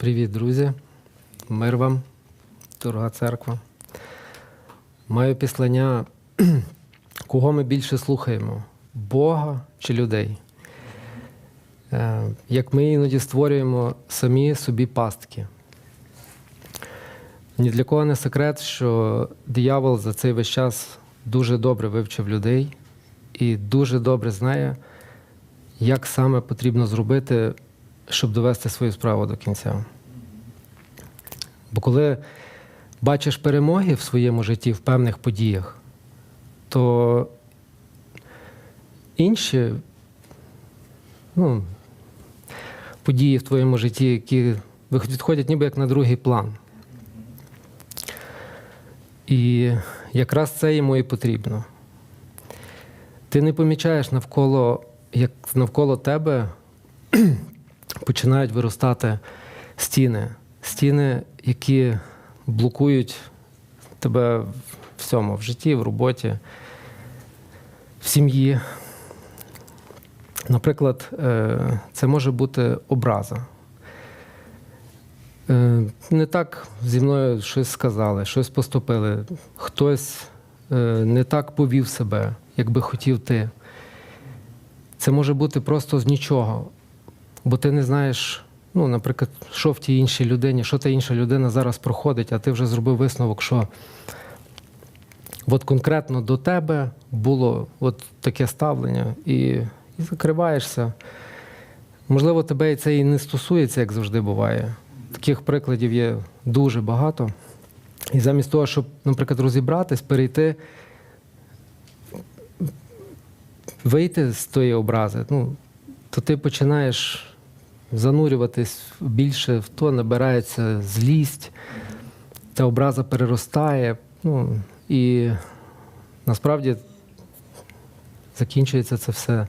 Привіт, друзі. Мир вам, дорога церква. Маю післання, кого ми більше слухаємо: Бога чи людей? Е, Як ми іноді створюємо самі собі пастки. Ні для кого не секрет, що диявол за цей весь час дуже добре вивчив людей і дуже добре знає, як саме потрібно зробити, щоб довести свою справу до кінця. Бо коли бачиш перемоги в своєму житті в певних подіях, то інші ну, події в твоєму житті, які відходять ніби як на другий план. І якраз це йому і потрібно. Ти не помічаєш навколо, як навколо тебе починають виростати стіни. Стіни, які блокують тебе в всьому, в житті, в роботі, в сім'ї. Наприклад, е, це може бути образа. Е, Не так зі мною щось сказали, щось поступили, хтось е, не так повів себе, як би хотів ти. Це може бути просто з нічого, бо ти не знаєш, ну, наприклад, що в тій іншій людині, що та інша людина зараз проходить, а ти вже зробив висновок, що от конкретно до тебе було от таке ставлення, і, і закриваєшся. Можливо, тебе це і не стосується, як завжди буває. Таких прикладів є дуже багато. І замість того, щоб, наприклад, розібратись, перейти, вийти з тої образи, ну, то ти починаєш занурюватись більше в то, набирається злість, та образа переростає. Ну, і насправді закінчується це все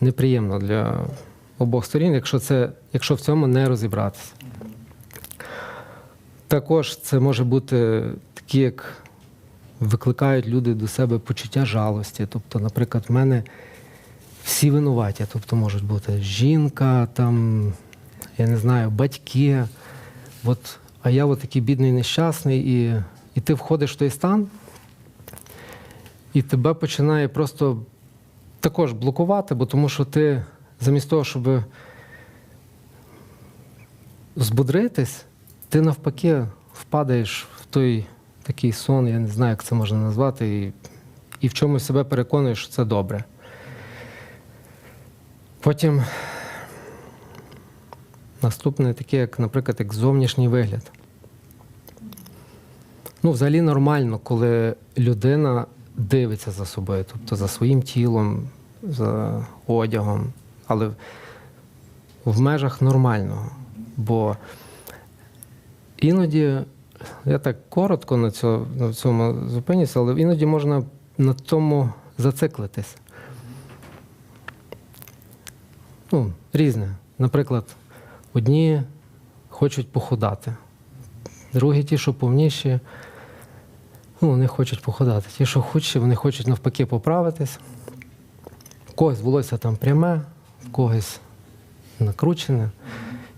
неприємно для обох сторін, якщо, це, якщо в цьому не розібратися. Також це може бути такі, як викликають люди до себе почуття жалості. Тобто, наприклад, в мене всі винуваті, тобто можуть бути жінка, там, я не знаю, батьки. От, а я от такий бідний нещасний, і, і ти входиш в той стан, і тебе починає просто також блокувати, бо тому що ти замість того, щоб збудритись, ти навпаки впадаєш в той такий сон, я не знаю, як це можна назвати, і, і в чомусь себе переконуєш, що це добре. Потім наступне таке, як, наприклад, як зовнішній вигляд. Ну, взагалі нормально, коли людина дивиться за собою, тобто за своїм тілом, за одягом, але в межах нормального. Бо іноді, я так коротко на цьому, зупинюся, але іноді можна на тому зациклитись. Ну, різне. Наприклад, одні хочуть похудати, другі ті, що повніші, ну, вони хочуть похудати. Ті, що худші, вони хочуть навпаки поправитись. В когось волосся там пряме, в когось накручене.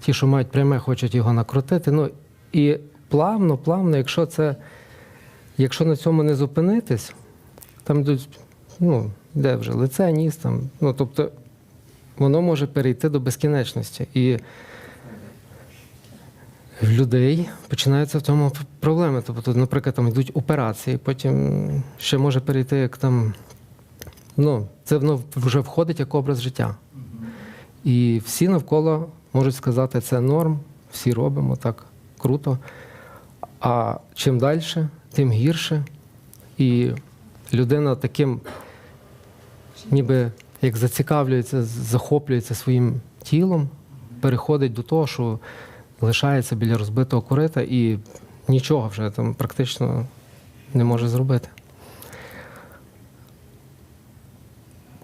Ті, що мають пряме, хочуть його накрутити. Ну, і плавно, плавно, якщо це, якщо на цьому не зупинитись, там йдуть, ну, де вже лице, ніс, там, ну, тобто воно може перейти до безкінечності. І в людей починаються в тому проблеми. Тобто, наприклад, там йдуть операції, потім ще може перейти як там. Ну, це воно вже входить як образ життя. І всі навколо можуть сказати, це норм, всі робимо так круто. А чим далі, тим гірше. І людина таким, ніби як зацікавлюється, захоплюється своїм тілом, переходить до того, що лишається біля розбитого корита і нічого вже там практично не може зробити.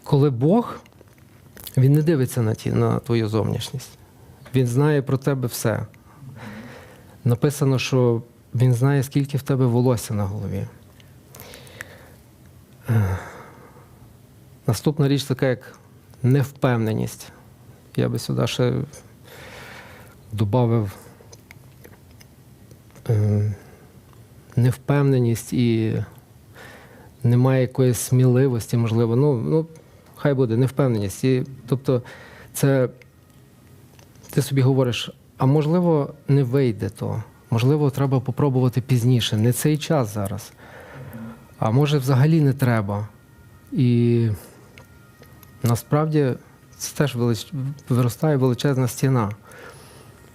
Коли Бог, він не дивиться на, ті, на твою зовнішність, він знає про тебе все. Написано, що він знає, скільки в тебе волосся на голові. Наступна річ така, як невпевненість. Я би сюди ще додав ем, невпевненість і немає якоїсь сміливості, можливо. Ну, ну хай буде невпевненість. І, тобто, це ти собі говориш, а можливо, не вийде то. Можливо, треба попробувати пізніше. Не цей час зараз. А може, взагалі не треба. І насправді це теж велич... виростає величезна стіна.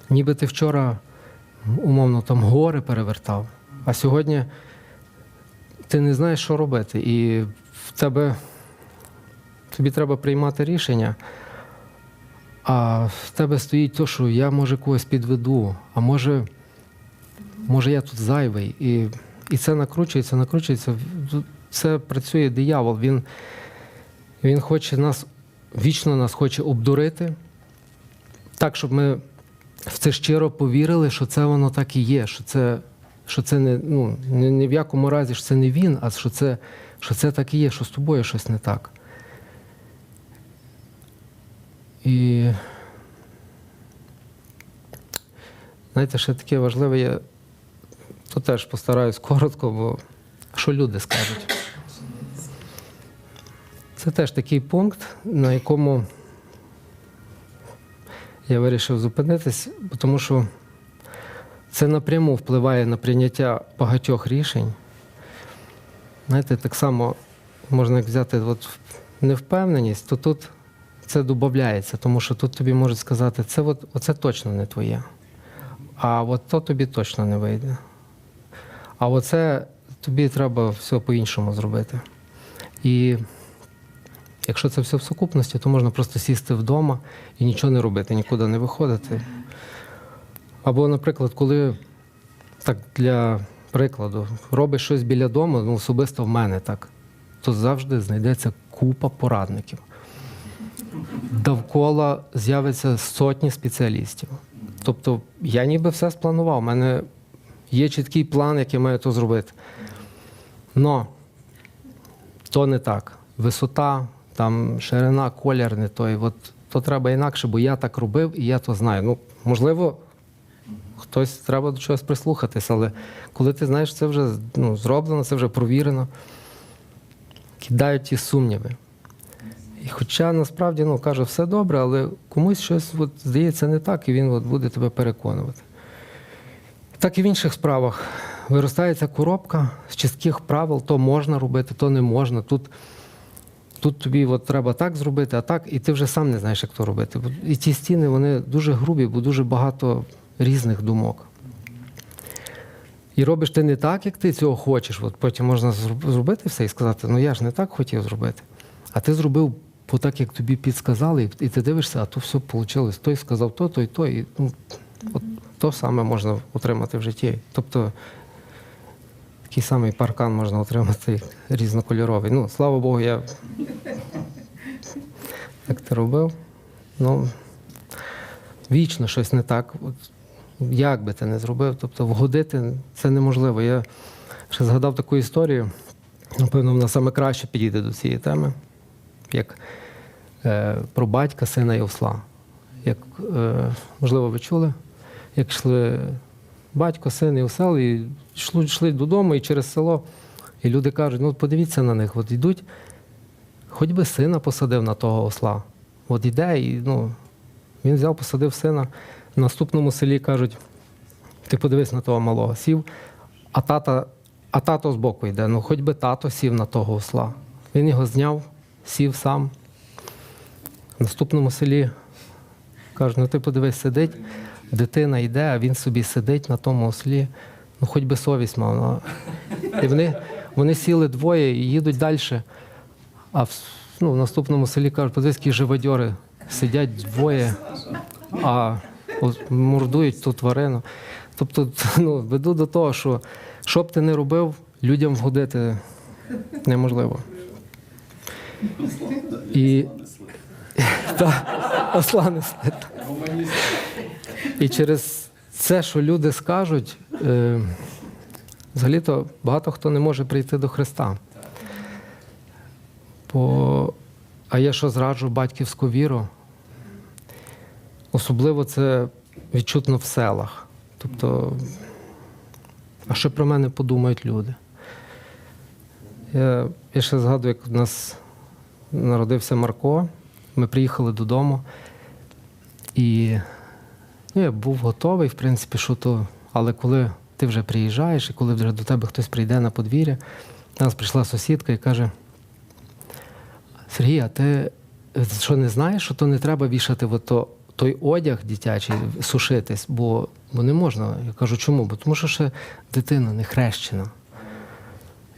Ніби ти вчора умовно там гори перевертав, а сьогодні ти не знаєш, що робити. І в тебе тобі треба приймати рішення. А в тебе стоїть то, що я може когось підведу, а може, може я тут зайвий. І, і це накручується, накручується. Це працює диявол. Він, він хоче нас, вічно нас хоче обдурити, так, щоб ми в це щиро повірили, що це воно так і є, що це, що це не, ну, ні, в якому разі що це не він, а що це, що це так і є, що з тобою щось не так. І знаєте, ще таке важливе, я то теж постараюсь коротко, бо що люди скажуть. Це теж такий пункт, на якому я вирішив зупинитись, тому що це напряму впливає на прийняття багатьох рішень. Знаєте, так само можна взяти от невпевненість, то тут це додається, тому що тут тобі можуть сказати, це от, оце точно не твоє. А от то тобі точно не вийде. А оце тобі треба все по-іншому зробити. І якщо це все в сукупності, то можна просто сісти вдома і нічого не робити, нікуди не виходити. Або, наприклад, коли так для прикладу, робиш щось біля дому, ну особисто в мене так, то завжди знайдеться купа порадників. Довкола з'явиться сотні спеціалістів. Тобто я ніби все спланував. У мене є чіткий план, як я маю то зробити. Но то не так. Висота, там ширина, колір не той. От то треба інакше, бо я так робив і я то знаю. Ну, можливо, хтось треба до чогось прислухатись, але коли ти знаєш, це вже ну, зроблено, це вже провірено, кидають ті сумніви. І хоча насправді ну, каже, все добре, але комусь щось от, здається не так, і він от, буде тебе переконувати. Так і в інших справах виростає ця коробка з чітких правил, то можна робити, то не можна. Тут, тут тобі от треба так зробити, а так, і ти вже сам не знаєш, як то робити. І ці стіни вони дуже грубі, бо дуже багато різних думок. І робиш ти не так, як ти цього хочеш. От потім можна зробити все і сказати, ну я ж не так хотів зробити. А ти зробив по так, як тобі підсказали, і- ти дивишся, а то все вийшло. Той сказав то, той, то. І, ну, от то саме можна отримати в житті. Тобто такий самий паркан можна отримати різнокольоровий. Ну, слава Богу, я так ти робив. Ну, вічно щось не так. От, як би ти не зробив, тобто вгодити це неможливо. Я ще згадав таку історію, напевно, вона саме краще підійде до цієї теми, як е, про батька, сина і осла. Як, е, можливо, ви чули, як йшли батько, син і осел, і йшли, йшли додому і через село, і люди кажуть, ну подивіться на них, от йдуть, хоч би сина посадив на того осла. От іде, і ну, він взяв, посадив сина. В наступному селі кажуть, ти подивись на того малого, сів, а тата, а тато збоку йде. Ну, хоч би тато сів на того осла. Він його зняв, сів сам. В наступному селі кажуть, ну ти подивись, сидить, дитина йде, а він собі сидить на тому ослі. Ну, хоч би совість мав. І вони, вони сіли двоє і їдуть далі. А в, ну, в наступному селі кажуть, подивись, живодьори сидять двоє, а мордують ту тварину. Тобто, ну, веду до того, що що б ти не робив, людям вгодити неможливо. І та, осла несли. І через це, що люди скажуть, е, взагалі-то багато хто не може прийти до Христа. Бо, а я що зраджу батьківську віру? Особливо це відчутно в селах. Тобто А що про мене подумають люди? Я, я ще згадую, як у нас народився Марко. Ми приїхали додому, і ну, я був готовий, в принципі, що то. Але коли ти вже приїжджаєш, і коли вже до тебе хтось прийде на подвір'я, до нас прийшла сусідка і каже: Сергій, а ти що не знаєш, що то не треба вішати в ото, той одяг дитячий, сушитись, бо, бо не можна. Я кажу, чому? Бо тому що ще дитина не хрещена.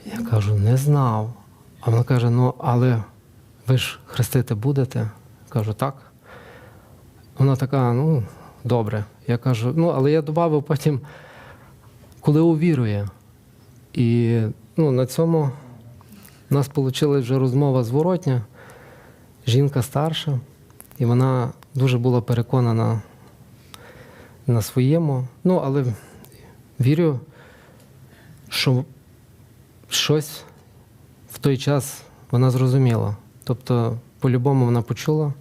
Я кажу, не знав. А вона каже: ну, але ви ж хрестити будете? Кажу, так. Вона така, ну, добре. Я кажу, ну, але я додав потім, коли увірує. І ну, на цьому у нас вийшла вже розмова зворотня. Жінка старша, і вона дуже була переконана на своєму. Ну, але вірю, що щось в той час вона зрозуміла. Тобто, по-любому вона почула.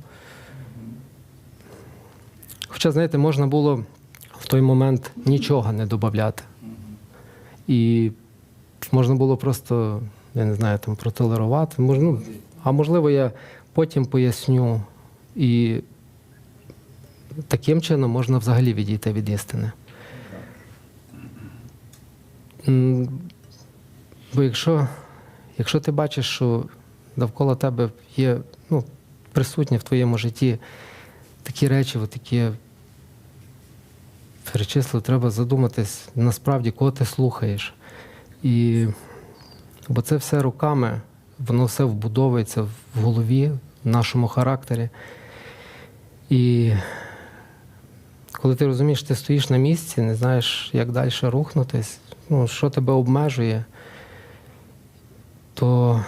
Хоча, знаєте, можна було в той момент нічого не додати. І можна було просто, я не знаю, там протолерувати. Мож, ну, а можливо, я потім поясню. І таким чином можна взагалі відійти від істини. Бо якщо, якщо ти бачиш, що навколо тебе є ну, присутні в твоєму житті такі речі, от такі перечислив, треба задуматись насправді, кого ти слухаєш. І, бо це все руками, воно все вбудовується в голові, в нашому характері. І коли ти розумієш, ти стоїш на місці, не знаєш, як далі рухнутись, ну, що тебе обмежує, то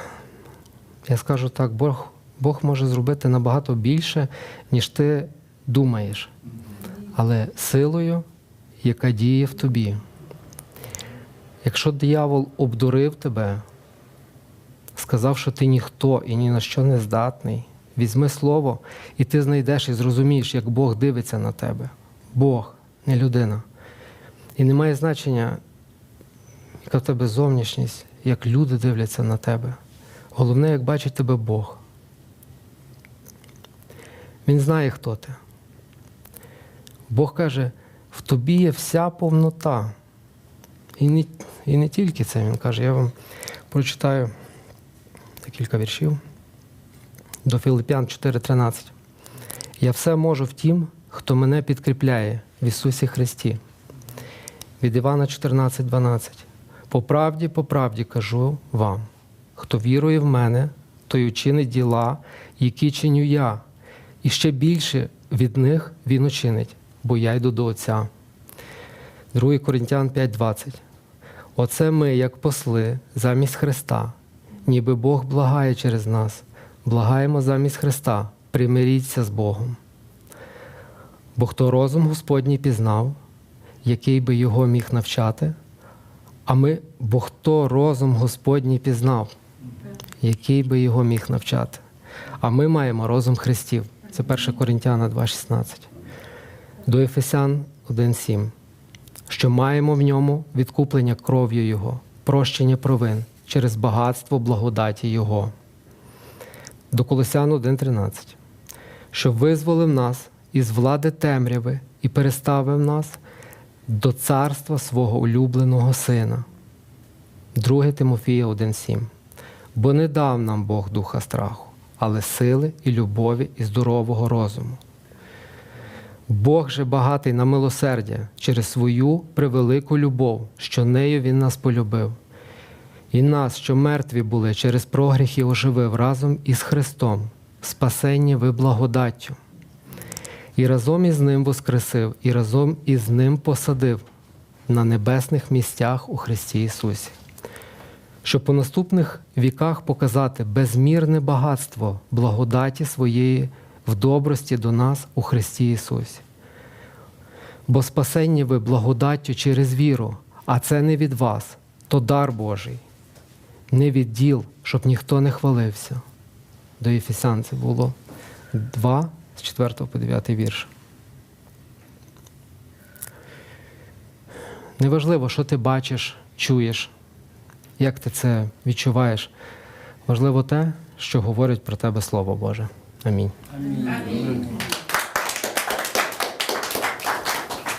я скажу так, Бог, Бог може зробити набагато більше, ніж ти думаєш, але силою, яка діє в тобі. Якщо диявол обдурив тебе, сказав, що ти ніхто і ні на що не здатний, візьми слово, і ти знайдеш і зрозумієш, як Бог дивиться на тебе. Бог, не людина. І немає значення, яка в тебе зовнішність, як люди дивляться на тебе. Головне, як бачить тебе Бог. Він знає, хто ти. Бог каже, в тобі є вся повнота. І не, і не тільки це він каже. Я вам прочитаю кілька віршів. До Філиппян 4:13. Я все можу в тім, хто мене підкріпляє в Ісусі Христі. Від Івана 14:12. По правді, по правді кажу вам, хто вірує в мене, той учинить діла, які чиню я, і ще більше від них він учинить, бо я йду до Отця. 2 Коринтян 5:20. Оце ми, як посли, замість Христа, ніби Бог благає через нас, благаємо замість Христа, примиріться з Богом. Бо хто розум Господній пізнав, який би його міг навчати, а ми, бо хто розум Господній пізнав, який би його міг навчати. А ми маємо розум Христів. Це 1 Коринтяна 2,16. До Ефесян 1,7. Що маємо в ньому відкуплення кров'ю Його, прощення провин через багатство благодаті Його. До Колосян 1,13. Що визволив нас із влади темряви і переставив нас до царства свого улюбленого Сина. 2 Тимофія 1,7. Бо не дав нам Бог духа страху, але сили і любові і здорового розуму. Бог же багатий на милосердя через свою превелику любов, що нею Він нас полюбив. І нас, що мертві були через прогріхи, оживив разом із Христом, спасенні ви благодаттю. І разом із Ним воскресив, і разом із Ним посадив на небесних місцях у Христі Ісусі, щоб по наступних віках показати безмірне багатство благодаті своєї в добрості до нас у Христі Ісусі. Бо спасенні ви благодаттю через віру, а це не від вас, то дар Божий, не від діл, щоб ніхто не хвалився. До Єфесян це було 2 з 4 по 9 вірш. Неважливо, що ти бачиш, чуєш, як ти це відчуваєш. Важливо те, що говорить про тебе Слово Боже. Амінь. Амінь.